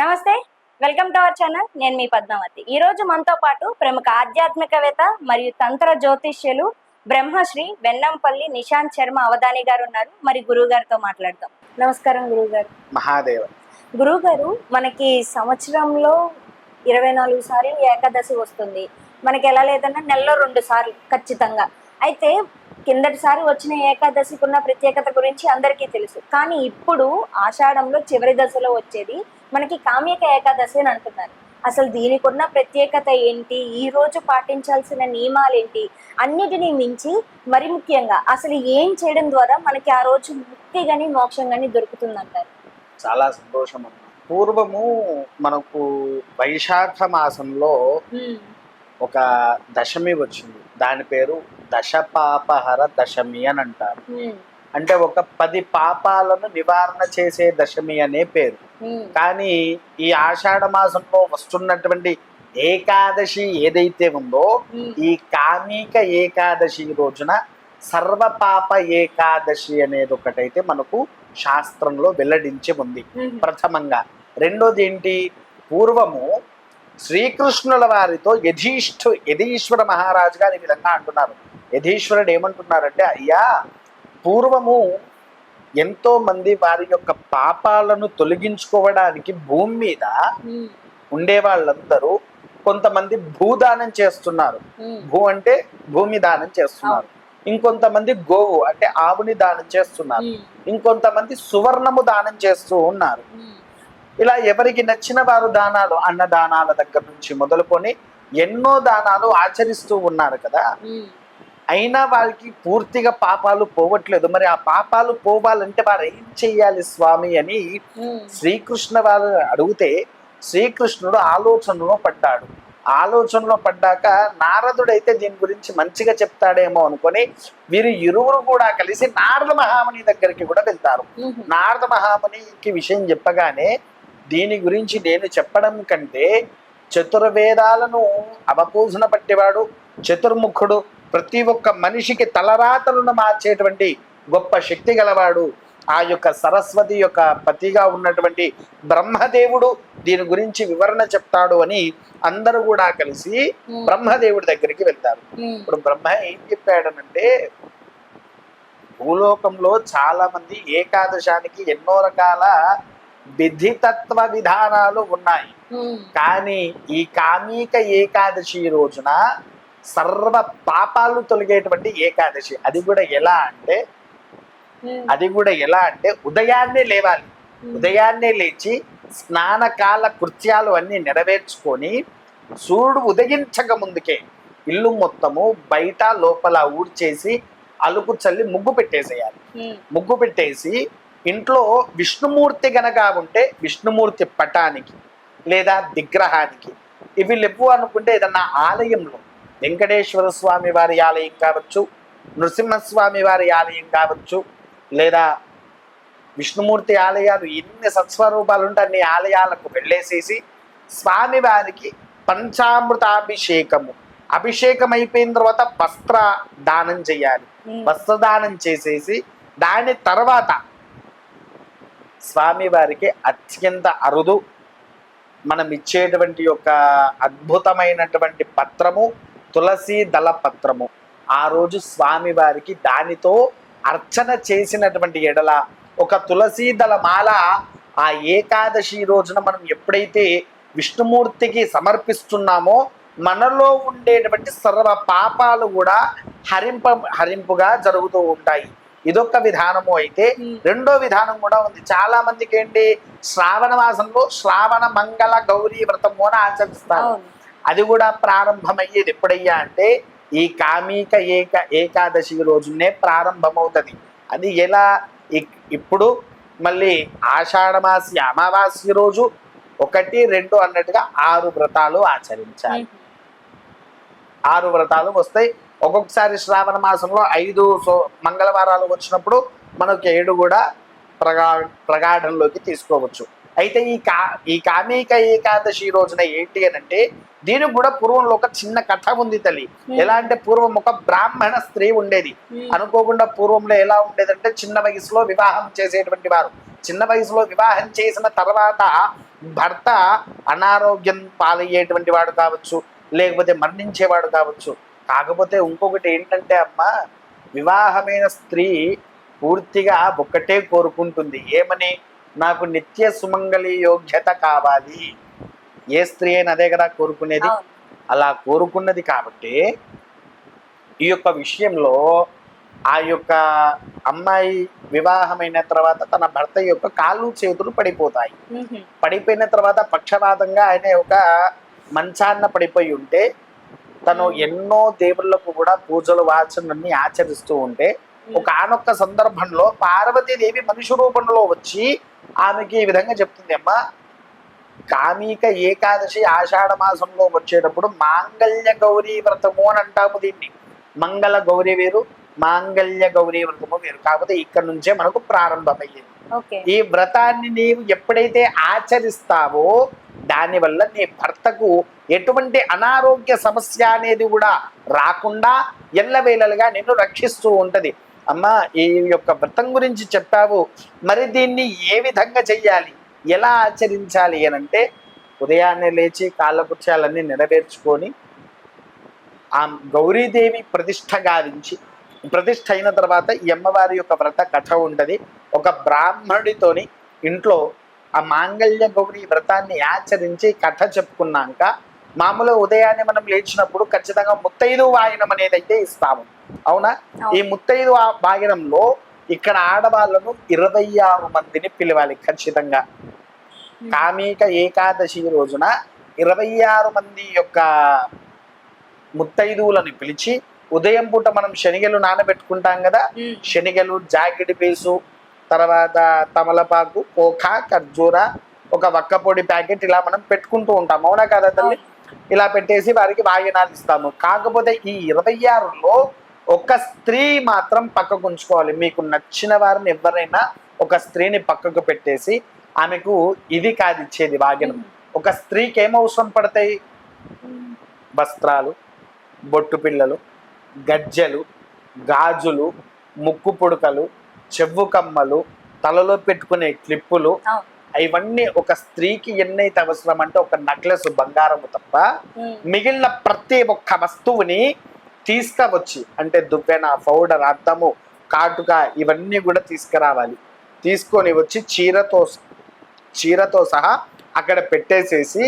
నమస్తే welcome to our channel. నేను మీ పద్మావతి. ఈ రోజు మనతో పాటు ప్రముఖ ఆధ్యాత్మికవేత్త మరియు తంత్ర జ్యోతిష్యులు బ్రహ్మశ్రీ వెన్నంపల్లి నిశాంత్ శర్మ అవధాని గారు ఉన్నారు. మరి గురువు గారితో మాట్లాడదాం. నమస్కారం గురువు గారు మహాదేవ. గురువు గారు మనకి సంవత్సరంలో ఇరవై నాలుగు సార్లు ఏకాదశి వస్తుంది. మనకి ఎలా లేదన్నా నెలలో రెండు సార్లు ఖచ్చితంగా. అయితే కిందటిసారి వచ్చిన ఏకాదశికి ఉన్న ప్రత్యేకత గురించి అందరికీ తెలుసు. కానీ ఇప్పుడు ఆషాఢంలో చివరి దశలో వచ్చేది మనకి కామ్యక ఏకాదశి అని అంటున్నారు. అసలు దీనికి ఉన్న ప్రత్యేకత ఏంటి? ఈ రోజు పాటించాల్సిన నియమాలు ఏంటి అన్నిటినీ మించి మరి ముఖ్యంగా అసలు ఏం చేయడం ద్వారా మనకి ఆ రోజు ముక్తి గాని మోక్షం గాని దొరుకుతుందంటారు? చాలా సంతోషం పూర్వము మనకు వైశాఖ మాసంలో ఒక దశమి వచ్చింది. దాని పేరు దశపాపహర దశమి అని అంటారు. అంటే ఒక పది పాపాలను నివారణ చేసే దశమి అనే పేరు. కానీ ఈ ఆషాఢ మాసంలో వస్తున్నటువంటి ఏకాదశి ఏదైతే ఉందో ఈ కామిక ఏకాదశి రోజున సర్వపాప ఏకాదశి అనేది ఒకటైతే మనకు శాస్త్రంలో వెల్లడించి ఉంది. ప్రథమంగా. రెండోది ఏంటి? పూర్వము శ్రీకృష్ణుల వారితో యధీష్ఠు యధీశ్వర మహారాజు గారు ఈ విధంగా అంటున్నారు. యధీశ్వరుడు ఏమంటున్నారంటే అయ్యా పూర్వము ఎంతో మంది వారి యొక్క పాపాలను తొలగించుకోవడానికి భూమి మీద ఉండే వాళ్ళందరూ కొంతమంది భూదానం చేస్తున్నారు. భూ అంటే భూమి దానం చేస్తున్నారు. ఇంకొంతమంది గోవు అంటే ఆవుని దానం చేస్తున్నారు. ఇంకొంతమంది సువర్ణము దానం చేస్తూ ఉన్నారు. ఇలా ఎవరికి నచ్చిన వారు దానాలు అన్నదానాల దగ్గర నుంచి మొదలుకొని ఎన్నో దానాలు ఆచరిస్తూ ఉన్నారు కదా. అయినా వారికి పూర్తిగా పాపాలు పోవట్లేదు. మరి ఆ పాపాలు పోవాలంటే వారు ఏం చెయ్యాలి స్వామి అని శ్రీకృష్ణ వారు అడిగితే శ్రీకృష్ణుడు ఆలోచనలో పడ్డాడు. ఆలోచనలో పడ్డాక నారదుడైతే దీని గురించి మంచిగా చెప్తాడేమో అనుకొని వీరు ఇరువురు కూడా కలిసి నారద మహాముని దగ్గరికి కూడా వెళ్తారు. నారద మహామునికి విషయం చెప్పగానే దీని గురించి నేను చెప్పడం కంటే చతుర్వేదాలను అవపూజన పట్టేవాడు చతుర్ముఖుడు ప్రతి ఒక్క మనిషికి తలరాతలను మార్చేటువంటి గొప్ప శక్తి గలవాడు. ఆ యొక్క సరస్వతి యొక్క పతిగా ఉన్నటువంటి బ్రహ్మదేవుడు దీని గురించి వివరణ చెప్తాడు అని అందరూ కూడా కలిసి బ్రహ్మదేవుడి దగ్గరికి వెళ్తారు. ఇప్పుడు బ్రహ్మ ఏం చెప్పాడనంటే భూలోకంలో చాలా మంది ఏకాదశానికి ఎన్నో రకాల విధితత్వ విధానాలు ఉన్నాయి. కానీ ఈ కామిక ఏకాదశి రోజున సర్వ పాపాలు తొలగేటువంటి ఏకాదశి. అది కూడా ఎలా అంటే అది కూడా ఎలా అంటే ఉదయాన్నే లేవాలి. ఉదయాన్నే లేచి స్నానకాల కృత్యాలు అన్నీ నెరవేర్చుకొని సూర్యుడు ఉదయించక ముందుకే ఇల్లు మొత్తము బయట లోపల ఊడ్చేసి అలుకు చల్లి ముగ్గు పెట్టేసేయాలి. ముగ్గు పెట్టేసి ఇంట్లో విష్ణుమూర్తి గనక ఉంటే విష్ణుమూర్తి పటానికి లేదా విగ్రహానికి ఇవి లేవు అనుకుంటే ఏదన్నా ఆలయంలో వెంకటేశ్వర స్వామి వారి ఆలయం కావచ్చు నృసింహస్వామి వారి ఆలయం కావచ్చు లేదా విష్ణుమూర్తి ఆలయాలు ఎన్ని సత్స్వరూపాలు ఉంటే అన్ని ఆలయాలకు వెళ్ళేసేసి స్వామి వారికి పంచామృతాభిషేకము. అభిషేకం అయిపోయిన తర్వాత వస్త్ర దానం చేయాలి. వస్త్రదానం చేసేసి దాని తర్వాత స్వామివారికి అత్యంత అరుదు మనం ఇచ్చేటువంటి యొక్క అద్భుతమైనటువంటి పత్రము తులసి దళ పత్రము. ఆ రోజు స్వామివారికి దానితో అర్చన చేసినటువంటి ఎడల ఒక తులసి దళ మాల ఆ ఏకాదశి రోజున మనం ఎప్పుడైతే విష్ణుమూర్తికి సమర్పిస్తున్నామో మనలో ఉండేటువంటి సర్వ పాపాలు కూడా హరింప హరింపుగా జరుగుతూ ఉంటాయి. ఇదొక విధానము అయితే రెండో విధానం కూడా ఉంది. చాలా మందికి ఏంటి శ్రావణ మాసంలో శ్రావణ మంగళ గౌరీ వ్రతము అని ఆచరిస్తారు. అది కూడా ప్రారంభమయ్యేది ఎప్పుడయ్యా అంటే ఈ కామిక ఏక ఏకాదశి రోజునే ప్రారంభమవుతుంది. అది ఎలా ఇప్పుడు మళ్ళీ ఆషాఢమాసి అమావాస్య రోజు ఒకటి రెండు అన్నట్టుగా ఆరు వ్రతాలు ఆచరించాలి. ఆరు వ్రతాలు వస్తాయి. ఒక్కొక్కసారి శ్రావణ మాసంలో ఐదు సో మంగళవారాలు వచ్చినప్పుడు మనకు ఏడు కూడా ప్రగా ప్రగాఢంలోకి తీసుకోవచ్చు. అయితే ఈ కా ఈ కామేక ఏకాదశి రోజున ఏంటి అని అంటే దీనికి కూడా పూర్వంలో ఒక చిన్న కథ ఉంది తల్లి. ఎలా అంటే పూర్వం ఒక బ్రాహ్మణ స్త్రీ ఉండేది. అనుకోకుండా పూర్వంలో ఎలా ఉండేదంటే చిన్న వయసులో వివాహం చేసేటువంటి వారు. చిన్న వయసులో వివాహం చేసిన తర్వాత భర్త అనారోగ్యం పాలయ్యేటువంటి వాడు కావచ్చు లేకపోతే మరణించేవాడు కావచ్చు. కాకపోతే ఇంకొకటి ఏంటంటే అమ్మ వివాహమైన స్త్రీ పూర్తిగా ఒక్కటే కోరుకుంటుంది. ఏమని? నాకు నిత్య సుమంగళి యోగ్యత కావాలి. ఏ స్త్రీ అయినా అదే కదా కోరుకునేది. అలా కోరుకున్నది కాబట్టి ఈ యొక్క విషయంలో ఆ యొక్క అమ్మాయి వివాహమైన తర్వాత తన భర్త యొక్క కాళ్ళు చేతులు పడిపోతాయి. పడిపోయిన తర్వాత పక్షపాతంగా ఆయన ఒక మంచాన్న పడిపోయి ఉంటే తను ఎన్నో దేవుళ్ళకు కూడా పూజలు వాచనన్ని ఆచరిస్తూ ఉంటే ఒక ఆనొక్క సందర్భంలో పార్వతీదేవి మనిషి రూపంలో వచ్చి ఆమెకి ఈ విధంగా చెప్తుంది అమ్మా కామిక ఏకాదశి ఆషాఢ మాసంలో వచ్చేటప్పుడు మాంగళ్య గౌరీ వ్రతము అని అంటాము దీన్ని. మంగళ గౌరీ వేరు మాంగళ్య గౌరీ వ్రతము వేరు. కాకపోతే ఇక్కడ నుంచే మనకు ప్రారంభమయ్యేది. ఈ వ్రతాన్ని నీవు ఎప్పుడైతే ఆచరిస్తావో దానివల్ల నీ భర్తకు ఎటువంటి అనారోగ్య సమస్య అనేది కూడా రాకుండా ఎల్లవేళలుగా నిన్ను రక్షిస్తూ ఉంటది. అమ్మా ఈ యొక్క వ్రతం గురించి చెప్పావు. మరి దీన్ని ఏ విధంగా చెయ్యాలి? ఎలా ఆచరించాలి అని అంటే ఉదయాన్నే లేచి కాళ్ళకుత్యాలన్నీ నెరవేర్చుకొని ఆ గౌరీదేవి ప్రతిష్ట గావించి ప్రతిష్ట అయిన తర్వాత ఈ అమ్మవారి యొక్క వ్రత కథ ఉంటది ఒక బ్రాహ్మణుడితోని ఇంట్లో ఆ మాంగళ్య గౌరీ వ్రతాన్ని ఆచరించి కథ చెప్పుకున్నాక మామూలు ఉదయాన్నే మనం లేచినప్పుడు ఖచ్చితంగా ముత్తైదు వాయనం అనేది అయితే ఇస్తాము. అవునా? ఈ ముత్తైదు వాయనంలో ఇక్కడ ఆడవాళ్ళను ఇరవై ఆరు మందిని పిలవాలి ఖచ్చితంగా. కామిక ఏకాదశి రోజున ఇరవై ఆరు మంది యొక్క ముత్తైదువులను పిలిచి ఉదయం పూట మనం శనిగలు నానబెట్టుకుంటాం కదా? శనిగలు జాకెట్ పీసు తర్వాత తమలపాకు పోఖ ఖర్జూర ఒక వక్క పొడి ప్యాకెట్ ఇలా మనం పెట్టుకుంటూ ఉంటాం. అవునా కదా తల్లి? ఇలా పెట్టేసి వారికి వాయినాలు ఇస్తాము. కాకపోతే ఈ ఇరవై ఆరులో ఒక స్త్రీ మాత్రం పక్కకు ఉంచుకోవాలి. మీకు నచ్చిన వారిని ఎవరైనా ఒక స్త్రీని పక్కకు పెట్టేసి ఆమెకు ఇది కాదు ఇచ్చేది వాగినం ఒక స్త్రీకి ఏం అవసరం పడతాయి? వస్త్రాలు బొట్టు పిల్లలు గజ్జెలు గాజులు ముక్కు పుడకలు చెవు కమ్మలు తలలో పెట్టుకునే క్లిప్పులు. ఇవన్నీ ఒక స్త్రీకి ఎన్నైతే అవసరం అంటే ఒక నెక్లెస్ బంగారము తప్ప మిగిలిన ప్రతి ఒక్క వస్తువుని తీసుకువచ్చి అంటే దువ్వెన పౌడర్ అద్దము కాటుక ఇవన్నీ కూడా తీసుకురావాలి. తీసుకొని వచ్చి చీరతో చీరతో సహా అక్కడ పెట్టేసేసి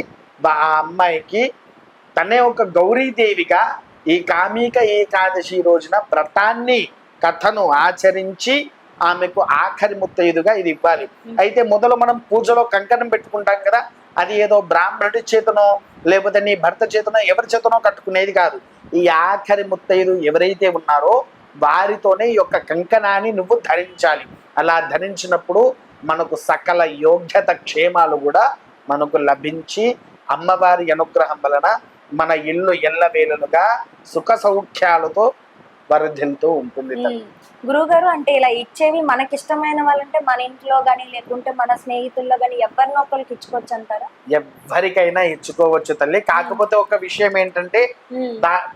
ఆ అమ్మాయికి తనే ఒక గౌరీదేవిగా ఈ కామిక ఏకాదశి రోజున వ్రతాన్ని కథను ఆచరించి ఆమెకు ఆఖరి ముత్తైదుగా ఇది ఇవ్వాలి. అయితే మొదలు మనం పూజలో కంకణం పెట్టుకుంటాం కదా అది ఏదో బ్రాహ్మణుడి చేతనో లేకపోతే నీ భర్త చేతనో ఎవరి చేతనో కట్టుకునేది కాదు. ఈ ఆఖరి ముత్తైదు ఎవరైతే ఉన్నారో వారితోనే ఈ యొక్క కంకణాన్ని నువ్వు ధరించాలి. అలా ధరించినప్పుడు మనకు సకల యోగ్యత క్షేమాలు కూడా మనకు లభించి అమ్మవారి అనుగ్రహం వలన మన ఇల్లు ఎల్లవేళలుగా సుఖ సౌఖ్యాలతో వరదిల్తూ ఉంటుంది. గురువుగారు అంటే ఇలా ఇచ్చేవి మనకి ఇష్టమైన వాళ్ళంటే మన ఇంట్లో గానీ లేకుంటే మన స్నేహితుల్లో గానీ ఎవరినో ఒకరికి ఇచ్చుకోవచ్చు అంటారా? ఎవరికైనా ఇచ్చుకోవచ్చు తల్లి. కాకపోతే ఒక విషయం ఏంటంటే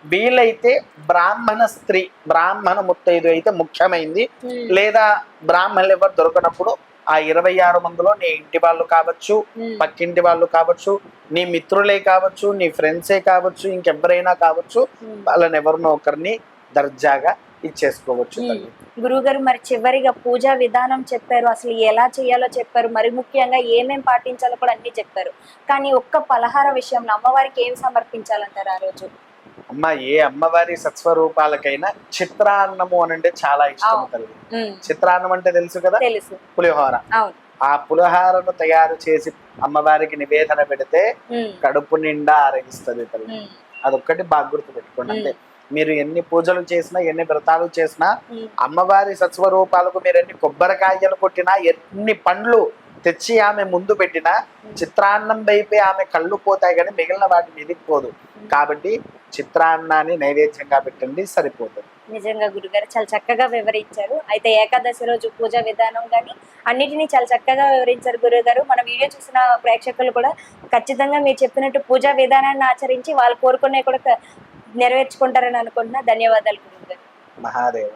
వీలైతే బ్రాహ్మణ స్త్రీ బ్రాహ్మణ ముత్తైదు అయితే ముఖ్యమైంది. లేదా బ్రాహ్మణులు ఎవరు దొరకనప్పుడు ఆ ఇరవై ఆరు మందిలో నీ ఇంటి వాళ్ళు కావచ్చు పక్కింటి వాళ్ళు కావచ్చు నీ మిత్రులే కావచ్చు నీ ఫ్రెండ్సే కావచ్చు ఇంకెవరైనా కావచ్చు. వాళ్ళని ఎవరినో ఒకరిని దర్జాగా ఇచ్చేసుకోవచ్చు తల్లి. గురువుగారు మరి చివరిగా పూజా విధానం చెప్పారు. అసలు ఎలా చేయాలో చెప్పారు. మరి ముఖ్యంగా ఏమేం పాటించాలో కూడా అన్ని చెప్పారు. కానీ ఒక్క పలహార విషయంలో అమ్మవారికి ఏం సమర్పించాలంటారు ఆ రోజు? అమ్మ ఏ అమ్మవారి సత్స్వరూపాలకైనా చిత్రాన్నము అని అంటే చాలా ఇష్టం ఉమ్, చిత్రాన్నం అంటే తెలుసు కదా? తెలుసు. పులిహోర. ఆ పులిహోరను తయారు చేసి అమ్మవారికి నివేదన పెడితే కడుపు నిండా ఆరగిస్తుంది తల్లి. అదొక్కటి బాగా గుర్తు పెట్టుకోండి. అంతే మీరు ఎన్ని పూజలు చేసినా ఎన్ని వ్రతాలు చేసినా అమ్మవారి సత్స్వరూపాలకు మీరు ఎన్ని కొబ్బరికాయలు కొట్టినా ఎన్ని పండ్లు తెచ్చి ఆమె ముందు పెట్టినా చిత్రాన్నం వైపే ఆమె కళ్ళు పోతాయి కానీ మిగిలిన వాటి మీదకి పోదు. కాబట్టి చిత్రాన్నాన్ని నైవేద్యంగా పెట్టండి సరిపోతుంది. నిజంగా గురుగారు చాలా చక్కగా వివరించారు. అయితే ఏకాదశి రోజు పూజ విధానం కానీ అన్నిటినీ చాలా చక్కగా వివరించారు గురుగారు. మన వీడియో చూసిన ప్రేక్షకులు కూడా ఖచ్చితంగా మీరు చెప్పినట్టు పూజా విధానాన్ని ఆచరించి వాళ్ళు కోరుకునే కూడా నెరవేర్చుకుంటారని అనుకుంటున్నా. ధన్యవాదాలు గురుగారు మహాదేవ్.